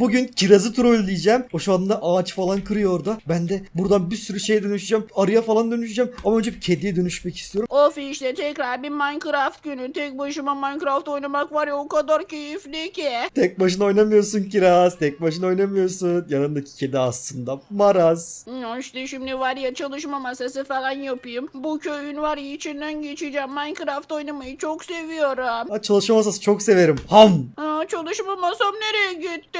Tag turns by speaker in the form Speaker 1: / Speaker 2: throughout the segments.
Speaker 1: Bugün kirazı trolleyeceğim. O şu anda ağaç falan kırıyor orada. Ben de buradan bir sürü şeye dönüşeceğim. Arıya falan dönüşeceğim. Ama önce bir kediye dönüşmek istiyorum.
Speaker 2: Of işte tekrar bir Minecraft günü. Tek başıma Minecraft oynamak var ya o kadar keyifli ki.
Speaker 1: Tek başına oynamıyorsun kiraz. Tek başına oynamıyorsun. Yanındaki kedi aslında maraz.
Speaker 2: Ya işte şimdi var ya çalışma masası falan yapayım. Bu köyün var ya içinden geçeceğim. Minecraft oynamayı çok seviyorum.
Speaker 1: Ha, çalışma masası çok severim. Ham.
Speaker 2: Aa, çalışma masam nereye gitti?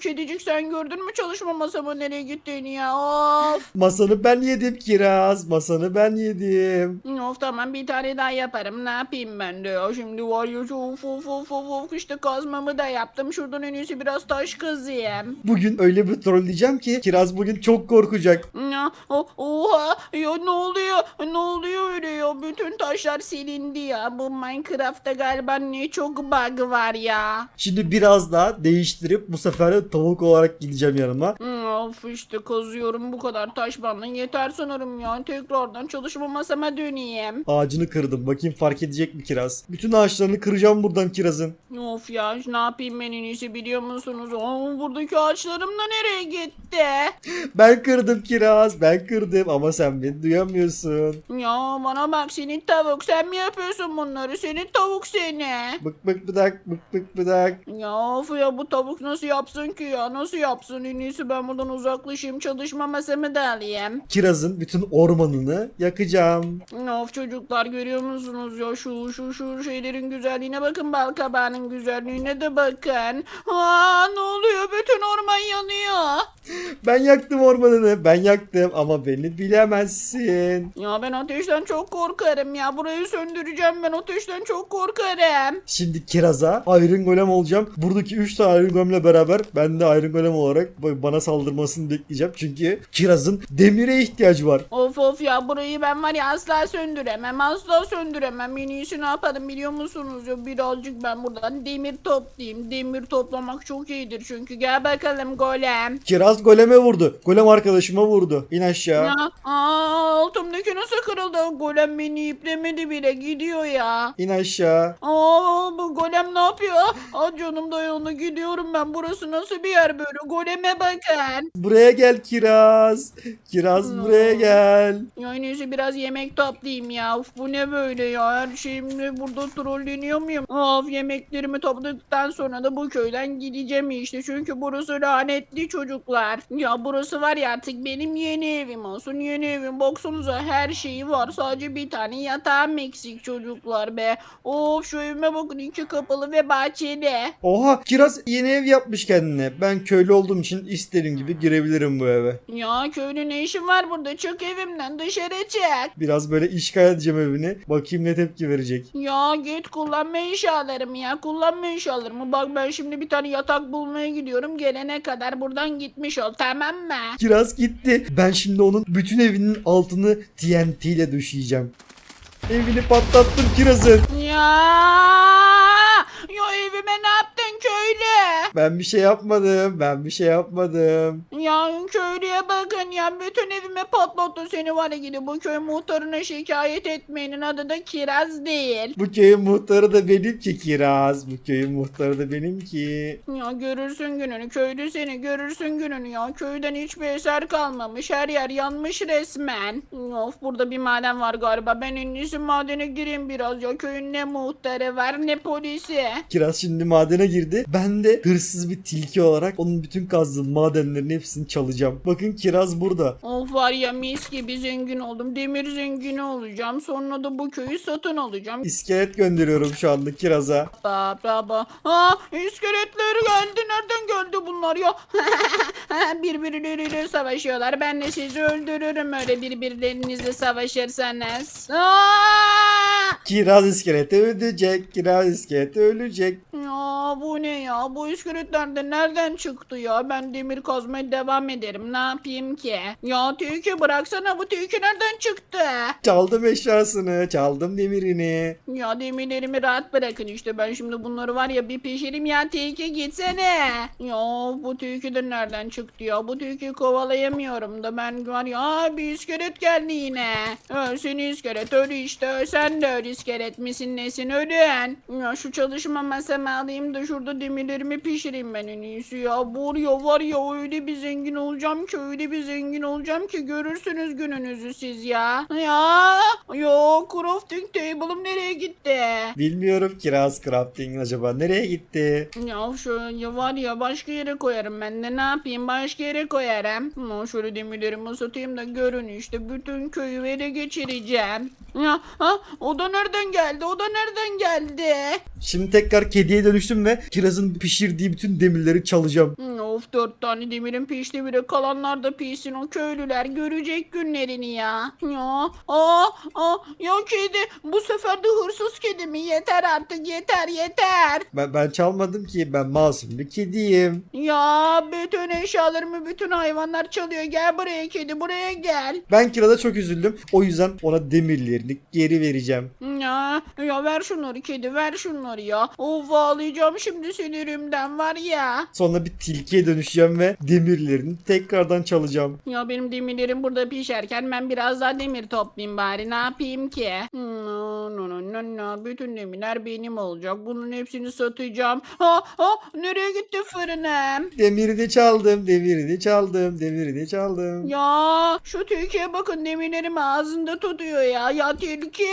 Speaker 2: Kedicik sen gördün mü çalışma masamın nereye gittiğini ya? Of.
Speaker 1: Masanı ben yedim kiraz. Masanı ben yedim.
Speaker 2: Of tamam bir tane daha yaparım. Ne yapayım ben de ya? Şimdi var ya şu of of of of of işte kazmamı da yaptım. Şuradan en iyisi biraz taş kazıyım.
Speaker 1: Bugün öyle bir trolleyeceğim ki kiraz bugün çok korkacak.
Speaker 2: Ya, o- oha ya ne oluyor? Ne oluyor öyle ya? Bütün taşlar silindi ya. Bu Minecraft'ta galiba ne çok bug var ya.
Speaker 1: Şimdi biraz daha değiştirip bu sefer de tavuk olarak gideceğim yanıma.
Speaker 2: Hmm, Of işte kazıyorum bu kadar taş bana yeter sanırım ya. Tekrardan çalışma masama döneyim.
Speaker 1: Ağacını kırdım. Bakayım fark edecek mi kiraz? Bütün ağaçlarını kıracağım buradan kirazın.
Speaker 2: Of ya ne yapayım ben en iyisi biliyor musunuz? Aa, buradaki ağaçlarım da nereye gitti?
Speaker 1: Ben kırdım kiraz. Ben kırdım ama sen beni duyamıyorsun.
Speaker 2: Ya bana bak senin tavuk sen mi yapıyorsun bunları? Senin tavuk seni.
Speaker 1: Bık bık bıdak bık bık bıdak.
Speaker 2: Ya of ya bu tavuk nasıl yapsın ki ya? Nasıl yapsın? En iyisi ben buradan uzaklaşayım çalışma masamı da alayım.
Speaker 1: Kirazın bütün ormanını yakacağım.
Speaker 2: Of çocuklar görüyor musunuz ya şu şu şu şeylerin güzelliğine bakın bal kabağının güzelliğine de bakın. Aa ne oluyor bütün orman yanıyor.
Speaker 1: Ben yaktım ormanını. Ben yaktım ama beni bilemezsin.
Speaker 2: Ya ben ateşten çok korkarım ya burayı söndüreceğim ben ateşten çok korkarım.
Speaker 1: Şimdi kiraza Iron Golem olacağım. Buradaki 3 tane Iron Golem'le beraber ben de Iron Golem olarak ba- bana saldırmasını bekleyeceğim. Çünkü kirazın demire ihtiyacı var.
Speaker 2: Of of ya burayı ben var ya asla söndüremem asla söndüremem. En iyisi ne yaparım biliyor musunuz ya birazcık ben buradan demir toplayayım. Demir toplamak çok iyidir çünkü gel bakalım golem.
Speaker 1: Kiraz goleme vurdu. Golem arkadaşıma vurdu. İn aşağı.
Speaker 2: Ya aa, altımdaki nasıl kırıldı? Golem beni iplemedi bile gidiyor ya.
Speaker 1: İn aşağı.
Speaker 2: Aa bu golem ne yapıyor? Aa canım dayandı gidiyorum ben. Burası nasıl bir yer böyle? Goleme bakın.
Speaker 1: Buraya gel Kiraz. Kiraz
Speaker 2: Hmm.
Speaker 1: buraya gel.
Speaker 2: Ya en iyisi biraz yemek toplayayım ya. Of bu ne böyle ya? Her şeyimle burada trolleniyor muyum? Of yemeklerimi topladıktan sonra da bu köyden gideceğim işte. Çünkü burası lanetli çocuklar. Ya burası var ya artık benim yeni evim olsun. Yeni evim. Baksanıza her şeyi var. Sadece bir tane yatağım eksik çocuklar be. Of şu evime bakın iki kapılı ve bahçeli.
Speaker 1: Oha Kiraz yeni ev yapmış kendine. Ben köylü olduğum için istediğim gibi girebilirim bu eve.
Speaker 2: Ya köylü ne işin var burada? Çık evimden dışarı çık.
Speaker 1: Biraz böyle işgal edeceğim evini. Bakayım ne tepki verecek.
Speaker 2: Ya git kullanma eşyalarımı ya kullanma eşyalarımı. Bak ben şimdi bir tane yatak bulmaya gidiyorum. Gelene kadar buradan gitmiş ol tamam mı?
Speaker 1: Kiraz gitti. Ben şimdi onun bütün evinin altını TNT ile döşeyeceğim. Evini patlattım Kiraz'ın.
Speaker 2: Ya
Speaker 1: Ben bir şey yapmadım. Ben bir şey yapmadım.
Speaker 2: Ya köylüye bakın ya bütün evime patlattı seni var ya gidip bu köy muhtarına şikayet etmeyenin adı da Kiraz değil.
Speaker 1: Bu köyün muhtarı da benim ki Kiraz. Bu köyün muhtarı da benim ki.
Speaker 2: Ya görürsün gününü köylü seni görürsün gününü ya köyden hiçbir eser kalmamış her yer yanmış resmen. Of burada bir maden var galiba ben en iyisi madene gireyim biraz ya köyün ne muhtarı var ne polisi.
Speaker 1: Kiraz şimdi madene girdi. Ben de hırsız bir tilki olarak onun bütün kazdığı madenlerin hepsini çalacağım. Bakın Kiraz burada.
Speaker 2: Of var ya mis gibi zengin oldum demir zengini olacağım sonra da bu köyü satın alacağım.
Speaker 1: İskelet gönderiyorum şu anda Kiraz'a.
Speaker 2: Baba baba. Aa iskeletler geldi. Nereden geldi bunlar ya? Birbirleriyle savaşıyorlar. Ben de sizi öldürürüm öyle birbirlerinizle savaşırsanız. Aa!
Speaker 1: Kiraz iskeleti ölecek. Kiraz iskeleti ölecek.
Speaker 2: Ya bu ne ya? Bu iskeletler de nereden çıktı ya? Ben demir kazmaya devam ederim. Ne yapayım ki? Ya tilki bıraksana bu tilki nereden çıktı?
Speaker 1: Çaldım eşyasını. Çaldım demirini.
Speaker 2: Ya demirlerimi rahat bırakın işte ben şimdi bunları var ya bir pişireyim ya tilki gitsene. Ya bu tilki de nereden çıktı ya bu tilkiyi kovalayamıyorum da ben var ya bir iskelet geldi yine. Ölsün iskelet öl işte sen de öl iskelet misin nesin ölün. Ya şu çalışma masamı alayım da şurada demirlerimi pişireyim ben en iyisi ya. Var ya var ya öyle bir zengin olacağım ki öyle bir zengin olacağım ki görürsünüz gününüzü siz ya. Ya yok crafting table'ım nereye gitti?
Speaker 1: Bilmiyorum Kiraz Crafting acaba nereye gitti?
Speaker 2: Ya şöyle var ya başka yere koyarım ben de ne yapayım başka yere koyarım. Ama şöyle demirlerimi ısıtayım da görün işte bütün köyü ele geçireceğim. Ya ha o da nereden geldi o da nereden geldi?
Speaker 1: Şimdi tekrar kediye dönüştüm ve Kiraz'ın pişirdiği bütün demirleri çalacağım.
Speaker 2: Hmm, Of dört tane demirin pişti bile kalanlar da pişsin o köylüler görecek günlerini ya. Ya aa, aa ya kedi bu sefer de hırsız kedi mi yeter artık yeter yeter.
Speaker 1: Ben, ben çalmadım ki ben masum bir kediyim.
Speaker 2: Ya bütün eşyalarımı bütün hayvanlar çalıyor gel buraya kedi buraya gel.
Speaker 1: Ben Kiraz'a çok üzüldüm. O yüzden ona demirlerini geri vereceğim.
Speaker 2: Ya, ya ver şunları kedi ver şunları ya. Of ağlayacağım şimdi sinirimden var ya.
Speaker 1: Sonra bir tilkiye dönüşeceğim ve demirlerini tekrardan çalacağım.
Speaker 2: Ya benim demirlerim burada pişerken ben biraz daha demir toplayayım bari ne yapayım ki? No, no, no, no. Bütün demirler benim olacak. Bunun hepsini satacağım. Ha, ha, nereye gitti fırınım?
Speaker 1: Demirini çaldım, demirini çaldım, demirini çaldım.
Speaker 2: Ya şu tilkiye bakın demirlerimi ağzında tutuyor ya. Ya tilki.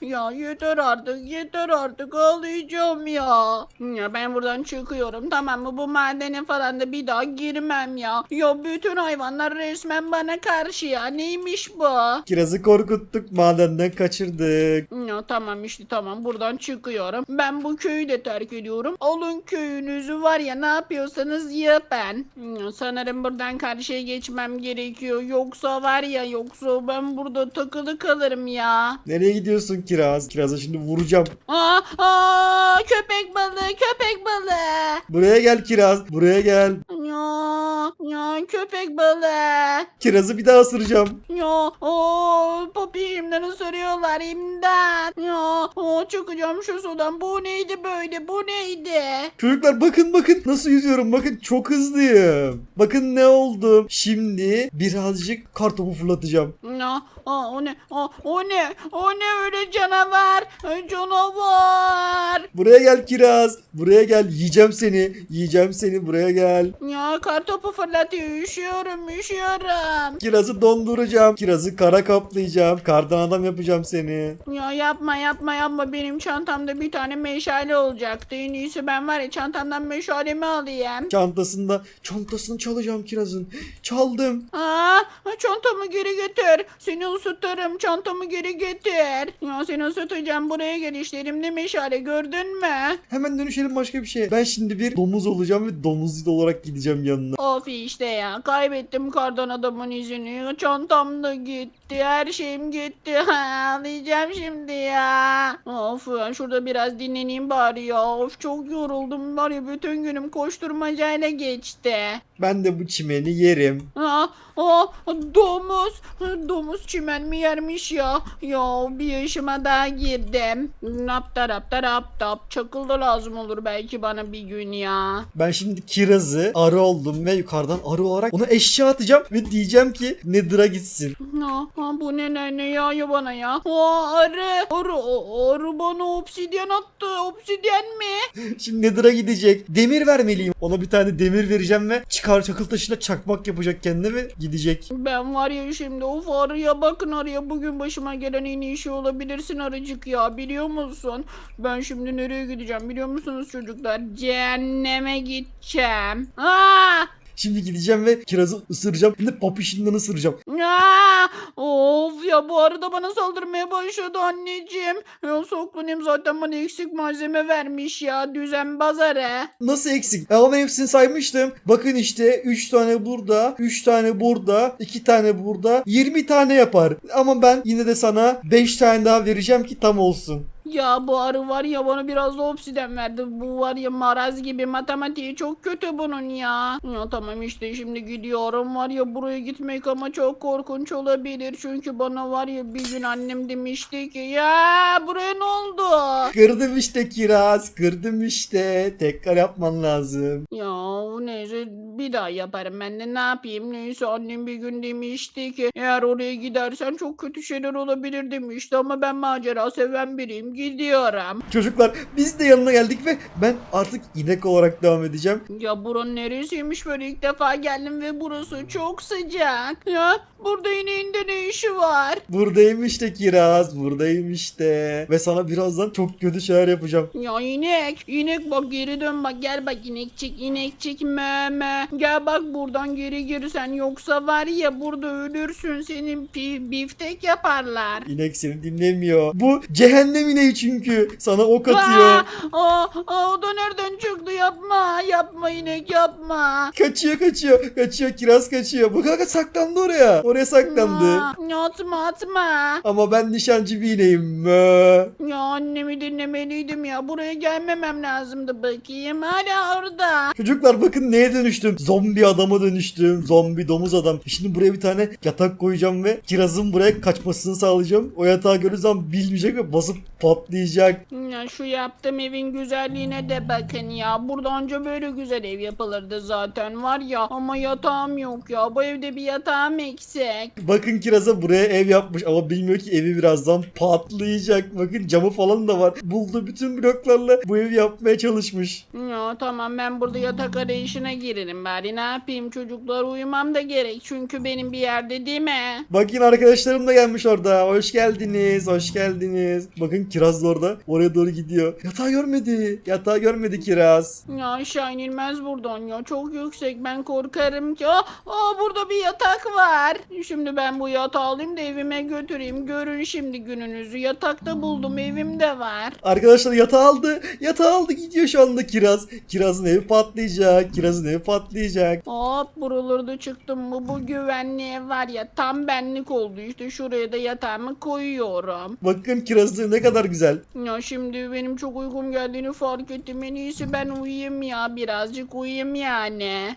Speaker 2: Ya yeter artık yeter artık ağlayacağım ya. Ya ben buradan çıkıyorum tamam mı? Bu madene falan da bir daha girmem ya. Ya bütün hayvanlar resmen bana karşı ya. Neymiş bu?
Speaker 1: Kiraz'ı korkuttuk, madenden kaçırdık.
Speaker 2: Ya tamam işte tamam buradan çıkıyorum. Ben bu köyü de terk ediyorum. Alın köyünüzü var ya ne yapıyorsanız yapın. Ya, sanırım buradan karşıya geçmem gerekiyor. Yoksa var ya yoksa ben burada takılı kalırım ya.
Speaker 1: Nereye gidiyorsun Kiraz? Kiraz'a şimdi vuracağım.
Speaker 2: Aa, aa köpek balığı köpek balığı.
Speaker 1: Buraya gel Kiraz, buraya gel. mm-hmm.
Speaker 2: Ya, ya köpek balığı.
Speaker 1: Kiraz'ı bir daha ısıracağım.
Speaker 2: Ya o popişimden ısırıyorlar imdat. Ya o çıkacağım şu sudan. Bu neydi böyle bu neydi?
Speaker 1: Çocuklar bakın bakın nasıl yüzüyorum bakın çok hızlıyım. Bakın ne oldum. Şimdi birazcık kartopu fırlatacağım.
Speaker 2: Ya aa, o ne o, o ne o ne öyle canavar Ay, canavar.
Speaker 1: Buraya gel Kiraz. Buraya gel yiyeceğim seni. Yiyeceğim seni buraya gel.
Speaker 2: Ya kartopu fırlatıyor üşüyorum üşüyorum.
Speaker 1: Kiraz'ı donduracağım. Kiraz'ı kara kaplayacağım. Kardan adam yapacağım seni.
Speaker 2: Ya yapma yapma yapma benim çantamda bir tane meşale olacaktı. En iyisi ben var ya çantamdan meşalemi alayım.
Speaker 1: Çantasında çantasını çalacağım Kiraz'ın. Çaldım.
Speaker 2: Aa, çantamı geri getir. Seni ısıtırım. Çantamı geri getir. Ya seni ısıtacağım. Buraya gel işte elimde meşale gördün mü?
Speaker 1: Hemen dönüşelim başka bir şeye. Ben şimdi bir domuz olacağım ve domuz olarak gideceğim yanına.
Speaker 2: Of işte ya. Kaybettim kardan adamın izini. Çantam da gitti. Her şeyim gitti. Ağlayacağım şimdi ya. Of şurada biraz dinleneyim bari ya. Of çok yoruldum. Var ya bütün günüm koşturmacayla geçti.
Speaker 1: Ben de bu çimeni yerim.
Speaker 2: Aa, aa, domuz. Domuz çimen mi yermiş ya? Ya bir yaşıma daha girdim. Napta rapta rap tap. Çakıl da lazım olur belki bana bir gün ya.
Speaker 1: Ben şimdi kirazı arı oldum ve yukarıdan arı olarak ona eşya atacağım ve diyeceğim ki Nether'a gitsin.
Speaker 2: Aa, aa, bu ne ne ne ya ya bana ya? Aa, arı. Arı, arı bana obsidyen attı. Obsidyen mi?
Speaker 1: Şimdi Nether'a gidecek. Demir vermeliyim. Ona bir tane demir vereceğim ve çıkar çakıl taşıyla çakmak yapacak kendine ve gidecek.
Speaker 2: Ben var ya şimdi of arıya bakın arıya bugün başıma gelen en iyi şey olabilirsin arıcık ya biliyor musun? Ben şimdi nereye gideceğim biliyor musunuz çocuklar? Cehenneme gideceğim. Aa!
Speaker 1: Şimdi gideceğim ve kirazı ısıracağım. Hem de papişinden ısıracağım.
Speaker 2: Aa! Of ya bu arı da bana saldırmaya başladı anneciğim. Ya soklanayım zaten bana eksik malzeme vermiş ya düzenbaz arı.
Speaker 1: Nasıl eksik? E ama hepsini saymıştım. Bakın işte 3 tane burada, 3 tane burada, 2 tane burada. 20 tane yapar. Ama ben yine de sana 5 tane daha vereceğim ki tam olsun.
Speaker 2: Ya bu arı var ya bana biraz da obsiden verdi. Bu var ya maraz gibi matematiği çok kötü bunun ya. Ya tamam işte şimdi gidiyorum var ya buraya gitmek ama çok korkunç olabilir. Çünkü bana var ya bir gün annem demişti ki ya buraya ne oldu?
Speaker 1: Kırdım işte kiraz, kırdım işte. Tekrar yapman lazım.
Speaker 2: Ya neyse bir daha yaparım ben de ne yapayım neyse annem bir gün demişti ki eğer oraya gidersen çok kötü şeyler olabilir demişti ama ben macera seven biriyim gidiyorum.
Speaker 1: Çocuklar biz de yanına geldik ve ben artık inek olarak devam edeceğim.
Speaker 2: Ya buranın neresiymiş böyle ilk defa geldim ve burası çok sıcak. Ya burada ineğin de ne işi var?
Speaker 1: Buradayım işte Kiraz, buradayım işte. Ve sana birazdan çok kötü şeyler yapacağım.
Speaker 2: Ya inek, inek bak geri dön bak gel bak inekçik inekçik mö. Gel bak buradan geri geri sen yoksa var ya burada ölürsün senin pi biftek yaparlar.
Speaker 1: İnek seni dinlemiyor. Bu cehennem ineği çünkü. Sana ok atıyor.
Speaker 2: Aa, aa, o da nereden çıktı yapma yapma inek yapma.
Speaker 1: Kaçıyor kaçıyor. Kaçıyor Kiraz kaçıyor. Bu kanka saklandı oraya. Oraya saklandı.
Speaker 2: Aa, atma atma.
Speaker 1: Ama ben nişancı bir ineğim. Mö.
Speaker 2: Ya annemi dinlemeliydim ya buraya gelmemem lazımdı bakayım hala orada.
Speaker 1: Çocuklar bakın neye dönüştüm. Zombi adama dönüştüm. Zombi domuz adam. Şimdi buraya bir tane yatak koyacağım ve kirazın buraya kaçmasını sağlayacağım. O yatağı gördüğü zaman bilmeyecek ve basıp patlayacak.
Speaker 2: Ya şu yaptığım evin güzelliğine de bakın ya. Burada anca böyle güzel ev yapılırdı zaten var ya. Ama yatağım yok ya. Bu evde bir yatağım eksik.
Speaker 1: Bakın kiraza buraya ev yapmış ama bilmiyor ki evi birazdan patlayacak. Bakın camı falan da var. Buldu bütün bloklarla bu evi yapmaya çalışmış.
Speaker 2: Ya tamam ben burada yatak arayışına girerim bari. Ne yapayım çocuklar uyumam da gerek. Çünkü benim bir yerde değil mi?
Speaker 1: Bakın arkadaşlarım da gelmiş orada. Hoş geldiniz. Hoş geldiniz. Bakın Kiraz da orada. Oraya doğru gidiyor. Yatağı görmedi. Yatağı görmedi Kiraz.
Speaker 2: Ya aşağı inilmez buradan ya. Çok yüksek ben korkarım ki. Aa, aa, burada bir yatak var. Şimdi ben bu yatağı alayım da evime götüreyim. Görün şimdi gününüzü. Yatakta buldum evimde var.
Speaker 1: Arkadaşlar yatağı aldı. Yatağı aldı gidiyor şu anda Kiraz. Kiraz'ın evi patlayacak. Kiraz'ın evi patlayacak.
Speaker 2: Hop buralarda çıktım mı bu güvenli ev var ya tam benlik oldu işte şuraya da yatağımı koyuyorum.
Speaker 1: Bakın Kiraz'ın ne kadar güzel.
Speaker 2: Ya şimdi benim çok uykum geldiğini fark ettim. En iyisi ben uyuyayım ya. Birazcık uyuyayım yani.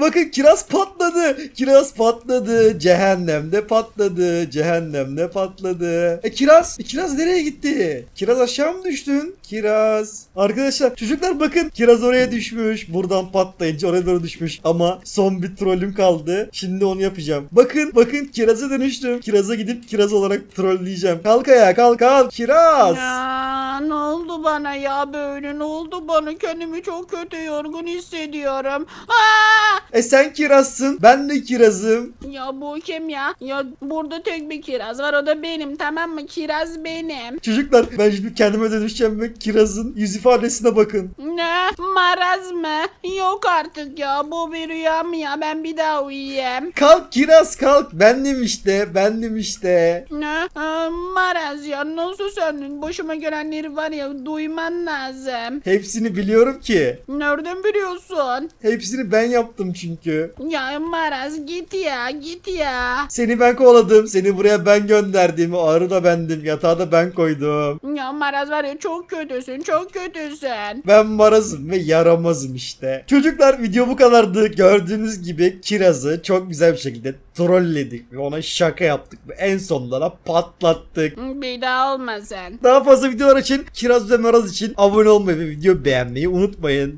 Speaker 1: Bakın kiraz patladı. Kiraz patladı. Cehennemde patladı. Cehennemde patladı. E kiraz? E, kiraz nereye gitti? Kiraz aşağı mı düştün? Kiraz. Arkadaşlar çocuklar bakın. Kiraz oraya düşmüş. Buradan patlayınca oraya doğru düşmüş. Ama son bir trollüm kaldı. Şimdi onu yapacağım. Bakın bakın kiraza dönüştüm. Kiraza gidip kiraz olarak trolleyeceğim. Kalk ayağa kalk kalk. Kiraz.
Speaker 2: Ya ne oldu bana ya böyle ne oldu bana kendimi çok kötü yorgun hissediyorum. Aa!
Speaker 1: E sen kirazsın. Ben de kirazım.
Speaker 2: Ya bu kim ya? Ya burada tek bir kiraz var o da benim tamam mı? Kiraz benim.
Speaker 1: Çocuklar ben şimdi kendime dönüşeceğim ve kirazın yüz ifadesine bakın.
Speaker 2: Ne? Maraz mı? Yok artık ya bu bir rüya mı ya ben bir daha uyuyayım.
Speaker 1: Kalk kiraz kalk. Bendim işte. Bendim işte.
Speaker 2: Ne? Aa, maraz ya nasıl söndün? Başıma gelenleri var ya duyman lazım.
Speaker 1: Hepsini biliyorum ki.
Speaker 2: Nereden biliyorsun?
Speaker 1: Hepsini ben yaptım çünkü.
Speaker 2: Ya Maraz git ya git ya.
Speaker 1: Seni ben kovaladım. Seni buraya ben gönderdim. O arı da bendim. Yatağı da ben koydum.
Speaker 2: Ya Maraz var ya çok kötüsün çok kötüsün.
Speaker 1: Ben marazım ve yaramazım işte. Çocuklar video bu kadardı. Gördüğünüz gibi kirazı çok güzel bir şekilde trolledik ve ona şaka yaptık ve en sonunda da patlattık.
Speaker 2: Bir daha olmasın.
Speaker 1: Daha fazla videolar için Kiraz ve Maraz için abone olmayı ve video beğenmeyi unutmayın.